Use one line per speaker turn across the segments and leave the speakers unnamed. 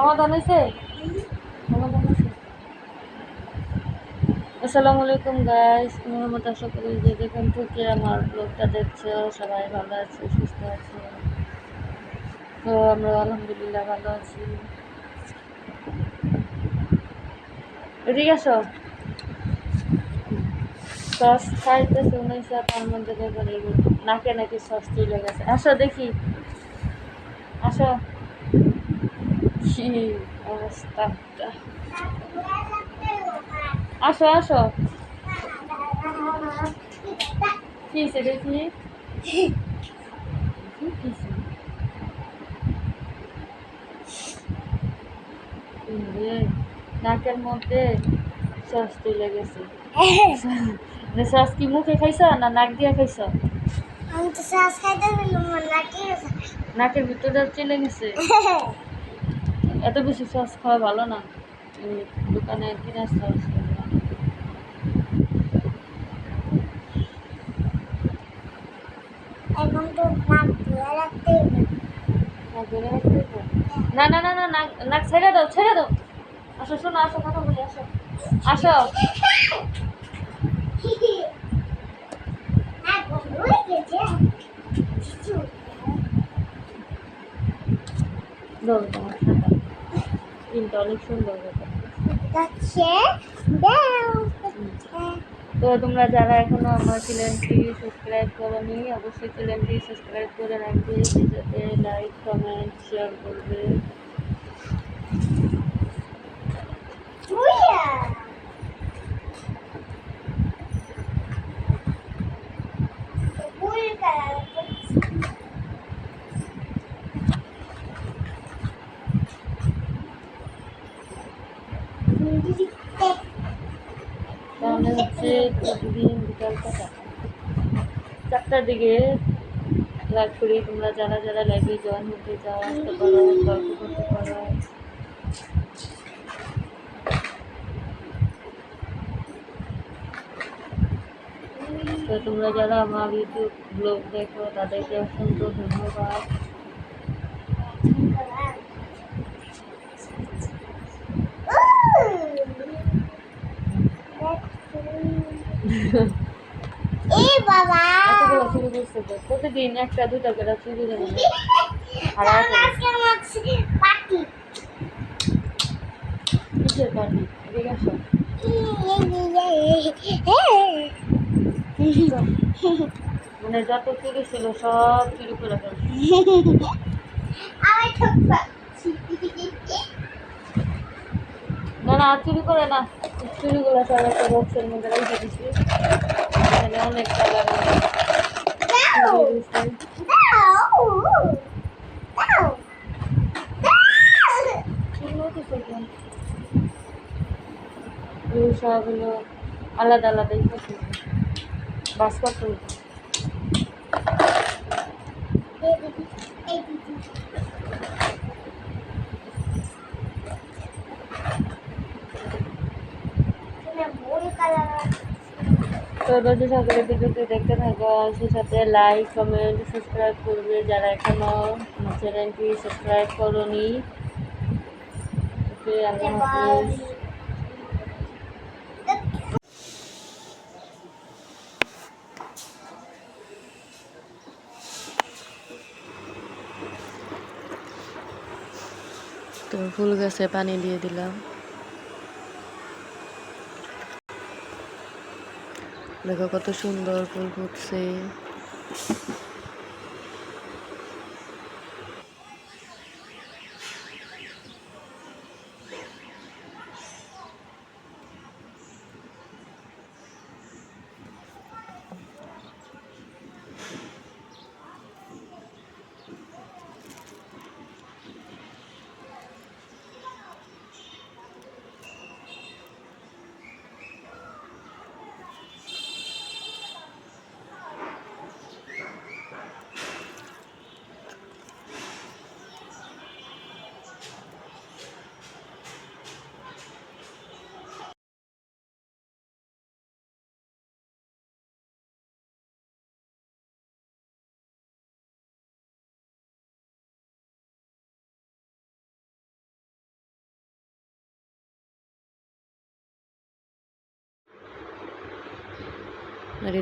সমাধান হয়েছে? আসসালামু আলাইকুম গাইস মোহাম্মদ আশা করি যে যেখান থেকে আমার ব্লগটা দেখছ, সবাই ভালো আছে, সুস্থ আছে। তো আমরা আলহামদুলিল্লাহ ভালো আছি। এদিকে আসো। সস খাইতে শুনেছে তার মধ্যে নাকে নাকি সস চলে গেছে। আসো দেখি। আসো। কি অবস্থাটা আসো আসো কি দেখি নাকের মধ্যে সস চলে গেছে সস কি মুখে খাইছ না নাক দিয়ে খাইছ
আমি তো শ্বাস খাইতে
নাকের ভিতরে চলে গেছে এত বেশি সস খাওয়া ভালো না। দোকানে কিনা সস না। না না না নাক ছেড়ে দাও ছেড়ে দাও। আসো শোনো আসো কথা বলি আসো। আসো। ধরো তোমার স্কিনটা অনেক সুন্দর তো তোমরা যারা এখনও আমার চ্যানেলটি সাবস্ক্রাইব করোনি অবশ্যই চ্যানেলটি সাবস্ক্রাইব করে রাখবে। যাতে লাইক কমেন্ট শেয়ার করবে। তাহলে হচ্ছে প্রতিদিন বিকালটা চারটার দিকে লাইভ করি। তোমরা যারা যারা লাইভে জয়েন হতে চাও, আসতে পারো, গল্প করতে পারো। তো তোমরা যারা আমার ইউটিউব ব্লগ দেখো, তাদেরকে অসংখ্য ধন্যবাদ।
এই বাবা।
এতগুলো শুরু করছে তো। প্রতিদিন একটা দুটা করে শুরু করে।
আজকে
কিসের পার্টি আসো। মানে যত চুরি ছিল সব চুরি করে ফেলছে।
আমি
না না চুরি করে না। চুরিগুলো সব একটা বক্সের মধ্যে রেখে দিচ্ছি এখানে অনেক কালার সব হলো আলাদা আলাদাই বাস করতে হতো।
এই দিদি এই দিদি এটা বড় কালার
তো রোজ সকালে ভিডিওটি দেখতে থাকো। সে সাথে লাইক কমেন্ট সাবস্ক্রাইব করবে যারা এখনও আমার চ্যানেলটি সাবস্ক্রাইব করোনি। ওকে আল্লাহ হাফিজ। তো ফুল গাছে পানি দিয়ে দিলাম। দেখো কত সুন্দর ফুল ফুটছে।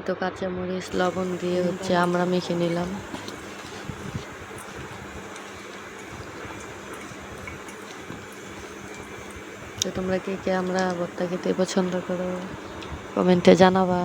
তো কাঁচামরিচ, লবণ দিয়ে হচ্ছে আমরা মেখে নিলাম। তো তোমরা কে কে আমরা ভর্তা খেতে পছন্দ করো, কমেন্টে জানাবা।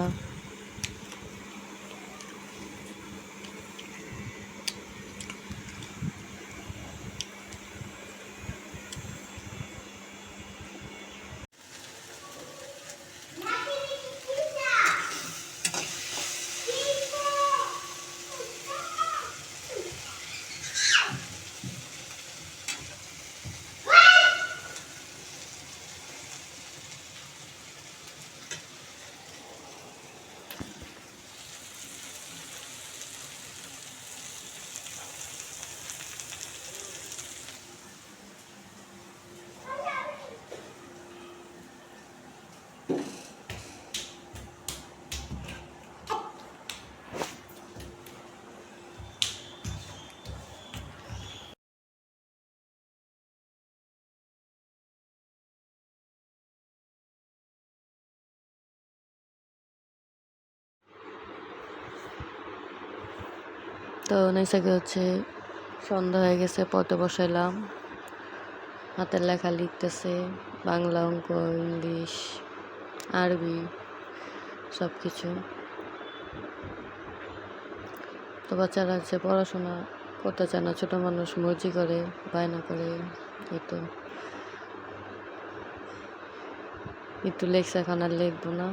তো নৈশাকে হচ্ছে সন্ধ্যা হয়ে গেছে, পথে বসাইলাম। হাতের লেখা লিখতেছে, বাংলা অঙ্ক, ইংলিশ, আরবি সব কিছু তো বাচ্চারা হচ্ছে পড়াশোনা করতে চায় না, ছোটো মানুষ মর্জি করে, বায়না করে, এই তো। একটু লেখছে এখন আর লিখব না।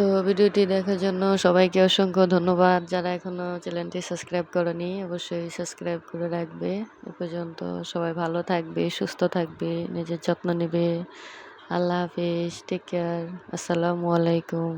তো ভিডিওটি দেখার জন্য সবাইকে অসংখ্য ধন্যবাদ। যারা এখনও চ্যানেলটি সাবস্ক্রাইব করেনি, অবশ্যই সাবস্ক্রাইব করে রাখবে। এ পর্যন্ত সবাই ভালো থাকবে, সুস্থ থাকবে, নিজের যত্ন নেবে। আল্লাহ হাফিজ টেক কেয়ার আসসালামু আলাইকুম।